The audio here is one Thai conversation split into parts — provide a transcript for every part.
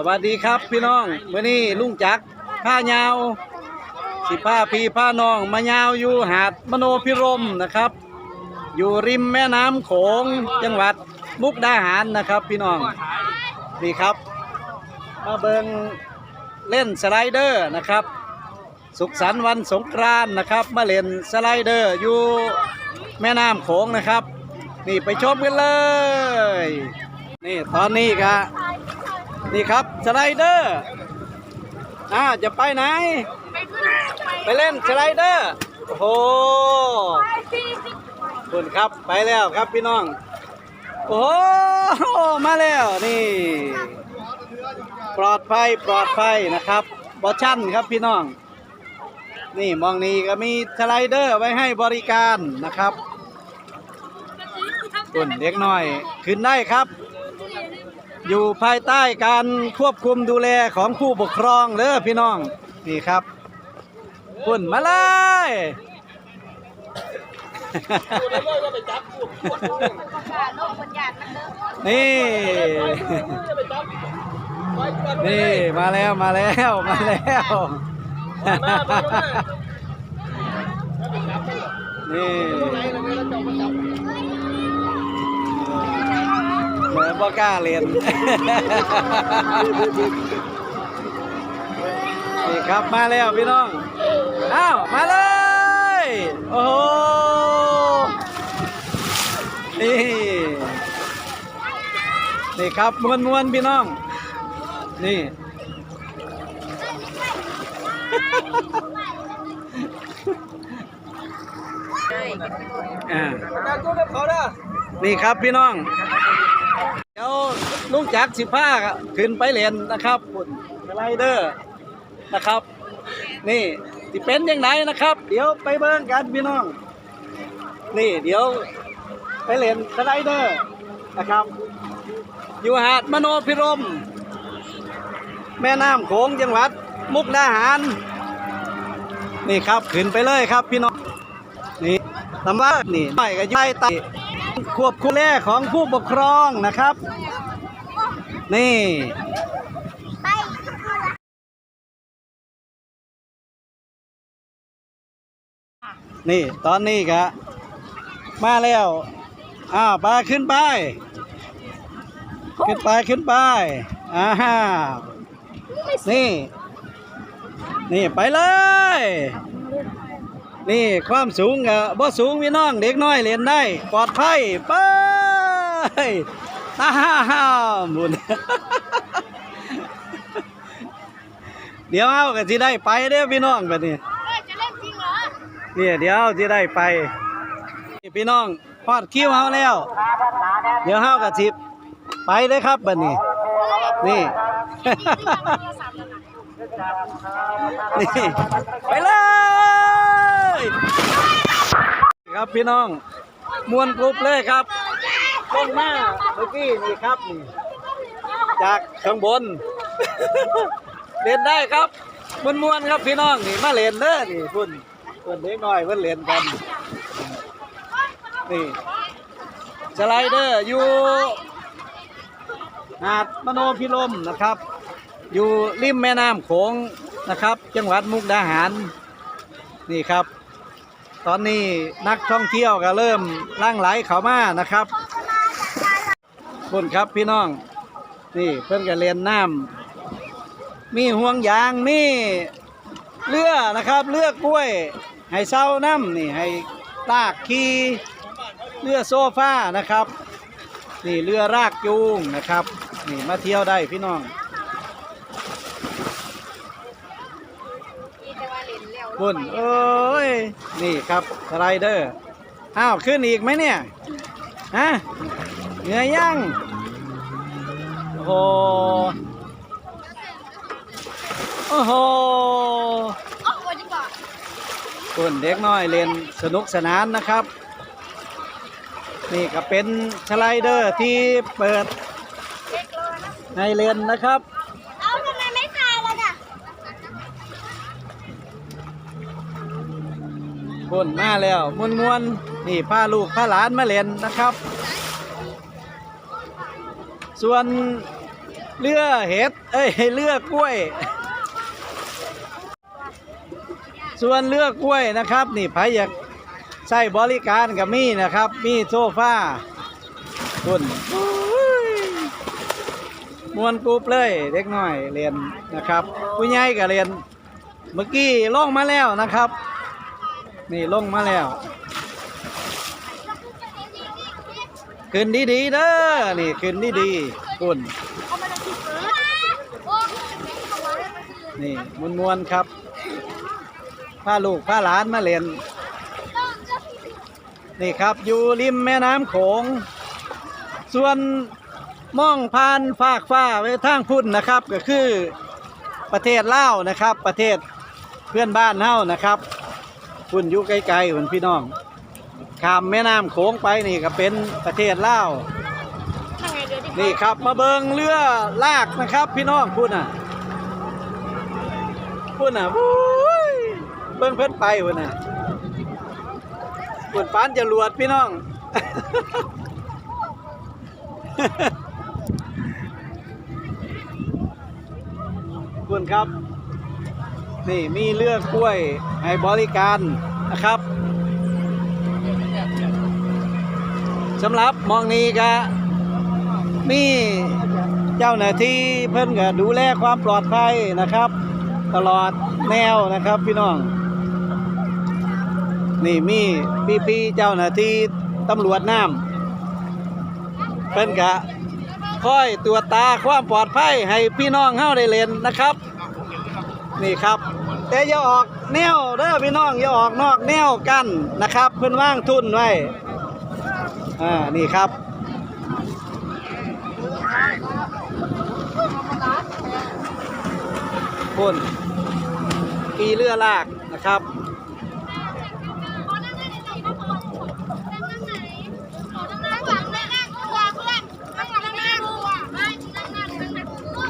สวัสดีครับพี่น้องวันนี้ลุงจักผ้ายาว สิผ้าพี่ผ้าน้องมายาวอยู่หาดมโนพิรมนะครับ อยู่ริมแม่น้ำโขงจังหวัดมุกดาหารนะครับพี่น้องนี่ครับ มาเบิงเล่นสไลเดอร์นะครับ สุขสันต์วันสงกรานต์นะครับ มาเล่นสไลเดอร์อยู่แม่น้ำโขงนะครับ นี่ไปชมกันเลย นี่ตอนนี้ก็ นี่ครับสไลเดอร์อ่าจะไปไหน ไปเล่นสไลเดอร์โอ้โหคุณครับไปแล้วครับพี่น้อง โอ้โหมาแล้วนี่ ปลอดภัยปลอดภัยนะครับบอชั่นครับพี่น้อง นี่มองนี้ก็มีสไลเดอร์ไว้ให้บริการนะครับตุนเด็กน้อย ขึ้นได้ครับ อยู่ภายใต้การควบคุมดูแลของผู้ปกครองเด้อพี่น้อง นี่ครับคุณมาเลยนี่ นี่มาแล้วมาแล้วมาแล้วนี่ เหมือนบ่กล้าเรียนนี่ครับมาแล้วพี่น้อง อ้าว มาเลย โอ้โห นี่ นี่ครับมวนมวนพี่น้อง นี่ อ่า นี่ครับพี่น้อง เดี๋ยวลุงจักสิผ้าขึ้นไปเรียนนะครับคุณไลเดอร์นะครับ นี่ที่เป็นยังไงนะครับ เดี๋ยวไปเบิ่งกันพี่น้อง นี่เดี๋ยวไปเล่นสไลเดอร์นะครับ อยู่หาดมโนพิรม แม่น้ำโขงจังหวัด มุกดาหาร นี่ครับขึ้นไปเลยครับพี่น้อง นี่ตำว่านี่ไม่ก็ย้ายไต ควบคุมแลของผู้ปกครองนะครับ นี่นี่ตอนนี้ก็มาแล้วอ้าวไปขึ้นไป ขึ้นไปขึ้นไปอ้าวนี่ นี่ไปเลย นี่ความสูงกับบ่สูงพี่น้องเด็กน้อยเรียนได้ ปลอดภัยไปอ้าวหมุนเดี๋ยวเอาก็สิได้ไปเด้อพี่น้องแบบนี้จะเล่นจริงเหรอเนี่ยเดี๋ยวสิได้ไปพี่น้องพอดคิ้วเฮาแล้ว เดี๋ยวเฮากับสิไปเลยครับบัดนี้ นี่ นี่ ไปเลย ครับพี่น้อง มวนกรุ๊ปเลยครับลงมาเมื่อกี้นี่ครับนี่จากข้างบน เล่นได้ครับมวนมวนๆครับพี่น้องนี่มาเล่นเด้อนี่พุ่นพุ่นเด็กน้อยเพิ่นเล่นกันนี่สไลเดอร์อยู่หาดมโนพิรมนะครับ อยู่ริมแม่น้ำโขงนะครับ จังหวัดมุกดาหาร นี่ครับ ตอนนี้นักท่องเที่ยวก็เริ่มล่างไหลเขามานะครับคุณครับพี่น้อง นี่เพิ่นก็เรียนน้ำมีห่วงยางมีเรือนะครับเรือกล้วย ให้เศร้าน้ำนี่ให้ลากขี่เรือโซฟานะครับ นี่เรือรากจูงนะครับ นี่มาเที่ยวได้พี่น้อง คุณเอ้ย นี่ครับสไลเดอร์ อ้าว ขึ้นอีกไหมเนี่ย ฮะเหนื่อยยัง โอ้โหอ้โหโอ้วันนี้ก่อนคุณเด็กน้อยเล่นสนุกสนานนะครับ นี่ก็เป็นสไลเดอร์ที่เปิดให้เล่นนะครับ เอาทำไมไม่ตายล่ะน่ะ คนมาแล้วมวนมวนนี่พาลูกพาหลานมาเล่นนะครับ ส่วนเรือเห็ดเอ้ยเรือกล้วย ส่วนเรือกล้วยนะครับ นี่ไผอยากใช้บริการกับมีนะครับ มีโซฟาคุณมวนกรุ๊ปเลยเด็กน้อยเรียนนะครับผู้ใหญ่ก็เรียนเมื่อกี้ลงมาแล้วนะครับ นี่ลงมาแล้วขึ้นดีๆเด้อนี่ขึ้นดีๆคุณเอามาจากที่เกิดโอ้เอาไว้มันคือนี่มวนๆครับพาลูกพาหลานมาเล่นนี่ครับอยู่ริมแม่น้ำโขง ส่วนมองผ่านฟากฟ้าไปทางพุ่นนะครับ ก็คือประเทศลาวนะครับ ประเทศเพื่อนบ้านเฮานะครับ พุ่นอยู่ไกลๆพุ่นพี่น้องข้ามแม่น้ำโขงไปนี่ก็เป็นประเทศลาวทำไงเดี๋ยวดินี่ครับมาเบิงเรือลากนะครับ พี่น้องพุ่นอะพุ่นอะวุ้ยเบิ้งเพิ่นไปพุ่นอะพุ่นปานจะรวดพี่น้องพุ่นครับ นี่มีเรือกล้วยให้บริการนะครับสำหรับมองนี้ก็มีเจ้าหน้าที่เพิ่นก็ดูแลความปลอดภัยนะครับ ตลอดแนวนะครับพี่น้อง นี่มีพี่พี่ๆเจ้าหน้าที่ตำรวจน้ำเพิ่นก็คอยตรวจตาความปลอดภัยให้พี่น้องเฮาได้เล่นนะครับ นี่ครับ แต่อย่าออกแนวเด้อพี่น้องอย่าออกนอกแนวกันนะครับ เพื่อนว่างทุนไว้อ่านี่ครับพ่นปีเรือลากนะครับ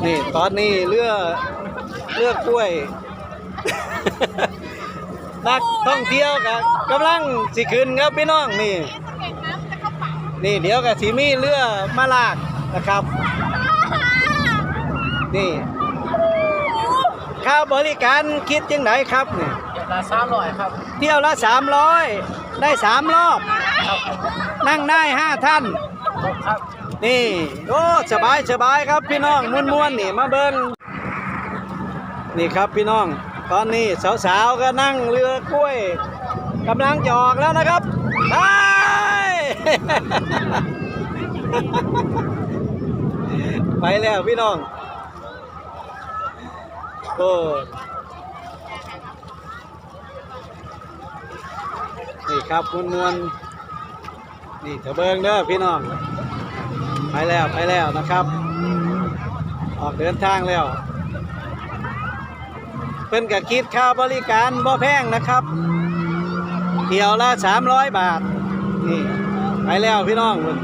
นี่ตอนนี้เรือ เรือกล้วย นักท่องเที่ยวกับกำลังสิขึ้นครับพี่น้องนี่เก่งน้ำจะเข้าปากนี่เดี๋ยวกับสีมีเรือมาลากนะครับ นี่ค่าบริการคิดยังไงครับนี่ละสามร้อยครับเที่ยวละสามร้อยได้สามรอบนั่งได้ห้าท่านครบครับนี่ โอ้ สบายสบายครับพี่น้องม้วนม้วนๆนี่มาเบิ้ง นี่ครับพี่น้อง ตอนนี้สาวๆก็นั่งเรือกล้วยกำลังจะออกแล้วนะครับไปไปแล้วพี่น้องโอ้นี่ครับมวนมวนนี่เถเบิงเด้อพี่น้อง ไปแล้วไปแล้วนะครับ ออกเดินทางแล้ว เพิ่นก็คิดค่าบริการบ่แพงนะครับเที่ยวละ300บาท นี่ไปแล้วพี่น้องคุณ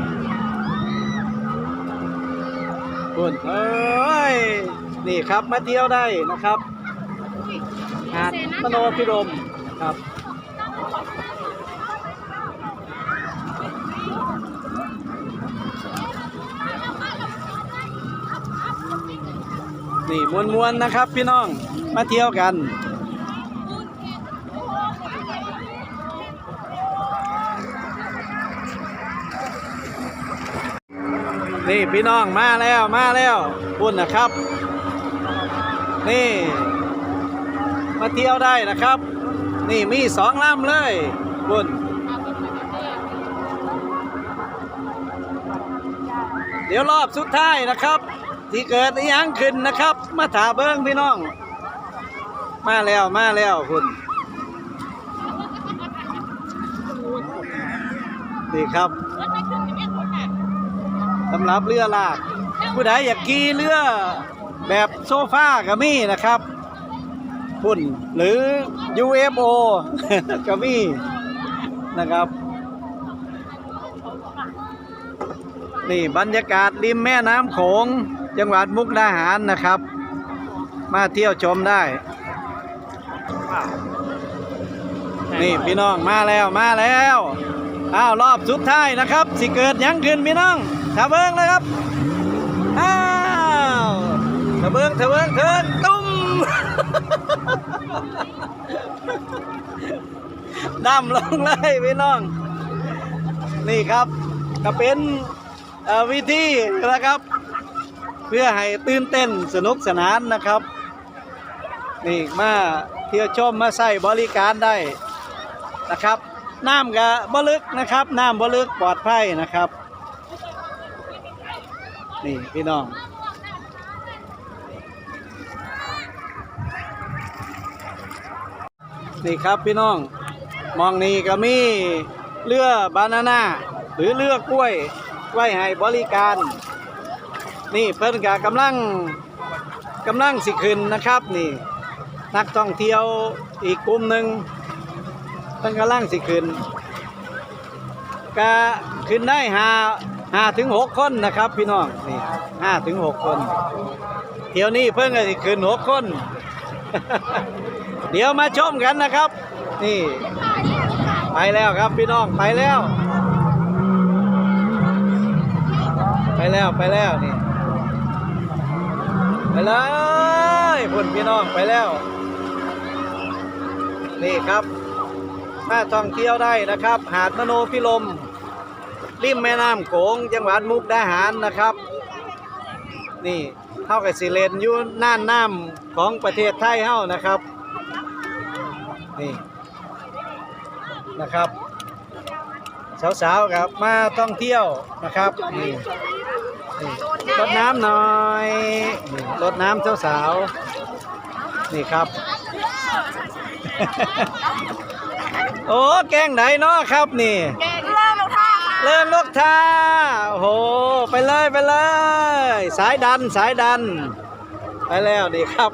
คุณเอ้ย นี่ครับมาเที่ยวได้นะครับ หาดมโนพิรมครับนี่มวนมวนๆนะครับพี่น้อง มาเที่ยวกัน นี่พี่น้องมาแล้วมาแล้วบุญนะครับ นี่ มาเที่ยวได้นะครับ นี่มีสองลำเลยบุญเดี๋ยวรอบสุดท้ายนะครับ ที่เกิดอีหยังขึ้นนะครับ มาถาเบิ้งพี่น้อง มาแล้วมาแล้วคุณนี่ครับสำหรับเรือลาก ผู้ใดอยากขี่เรือแบบโซฟาก็มีนะครับคุณหรือ UFO ก็มีนะครับนี่บรรยากาศริมแม่น้ำโขง จังหวัดมุกดาหารนะครับ มาเที่ยวชมได้ นี่พี่น้องมาแล้วมาแล้วอ้าวรอบสุดท้ายนะครับ สิเกิดหยังขึ้นพี่น้องถ้าเบิ้งเลยครับอ้าวทะเบิงทะเบิงเทินตุ้มดำลงเลยพี่น้อง นี่ครับก็เป็นเอ่อวิธีนะครับ เพื่อให้ตื่นเต้นสนุกสนานนะครับ นี่มาเที่ยวชมมาใส่บริการได้นะครับ น้ำกับบลึกนะครับน้ำบลึกปลอดภัยนะครับ นี่พี่น้องนี่ครับพี่น้องมองนี่ก็มีเรือบานาน่าหรือเรือกล้วยไว้ให้บริการ นี่เพิ่นก็กำลังกำลังสิขึ้นนะครับนี่ นักท่องเที่ยวอีกกลุ่มหนึ่งเพิ่นกำลังสิขึ้นก็ขึ้นได้ห้าห้าถึงหกคนนะครับ พี่น้องนี่ห้าถึงหกคนเที่ยวนี้เพิ่งจะสิขึ้นหกคน เดี๋ยวมาชมกันนะครับ นี่ ไปแล้วครับพี่น้องไปแล้ว ไปแล้วไปแล้วนี่ไปเลยพุ่นพี่น้องไปแล้ว นี่ครับมาท่องเที่ยวได้นะครับ หาดมโนพิลม ริมแม่น้ำโขงจังหวัดมุกดาหารนะครับ นี่เท่ากับสิเลนอยู่น่านน้ำของประเทศไทยเฮานะครับ นี่นะครับ สาวๆครับมาท่องเที่ยวนะครับนี่รดน้ำหน่อยรดน้ำสาวๆนี่ครับ โอ้แกงไหนเนาะครับนี่แกงเรื่องเราท่าเลื่อนลูกท่าโอ้โหไปเลยไปเลย สายดันสายดัน ไปแล้วดีครับ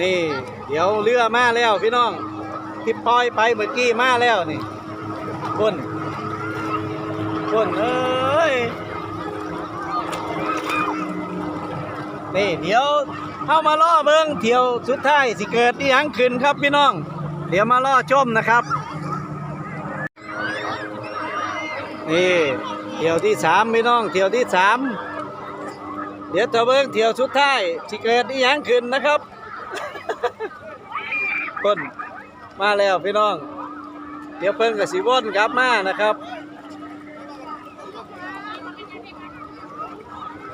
นี่ เดี๋ยวเรือมาแล้วพี่น้องที่ปล่อยไปเมื่อกี้มาแล้วนี่คนคนเอ้ย นี่เดี๋ยวเข้ามาล่อเบิงเที่ยวสุดท้ายสิเกิดที่ยังขึ้นครับพี่น้อง เดี๋ยวมาล่อชมนะครับ นี่เที่ยวที่สามพี่น้องเที่ยวที่สามเดี๋ยวเธอเบิ้งเที่ยวสุดท้ายสิเกิดที่ยังขึ้นนะครับคนมาแล้วพี่น้อง เดี๋ยวเพิ่งกับสีวนกลับมานะครับ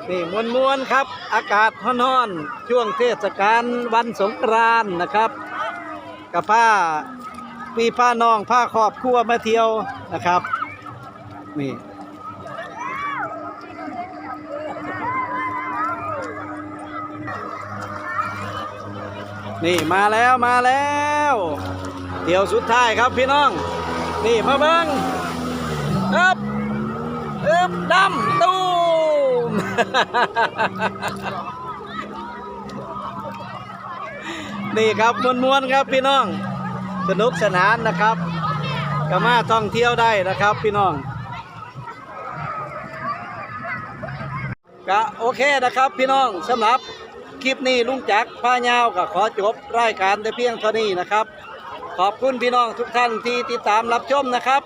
นี่มวนมวนครับ อากาศร้อนๆช่วงเทศกาลวันสงกรานต์นะครับ กับผ้าปีผ้าน้องผ้าครอบครัวมาเที่ยวนะครับนี่นี่มาแล้วมาแล้วเดี๋ยวสุดท้ายครับพี่น้อง นี่มาเบิ้งอึบอึบดำตู นี่ครับมวนๆครับพี่น้อง สนุกสนานนะครับก็มาท่องเที่ยวได้นะครับพี่น้องก็โอเคนะครับพี่น้องสำหรับคลิปนี้ลุงจักรพายาวก็ขอจบรายการแต่เพียงเท่านี้นะครับ ขอบคุณพี่น้องทุกท่านที่ติดตามรับชมนะครับ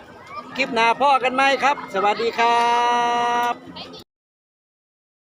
คลิปหน้าพ่อกันไหมครับ สวัสดีครับ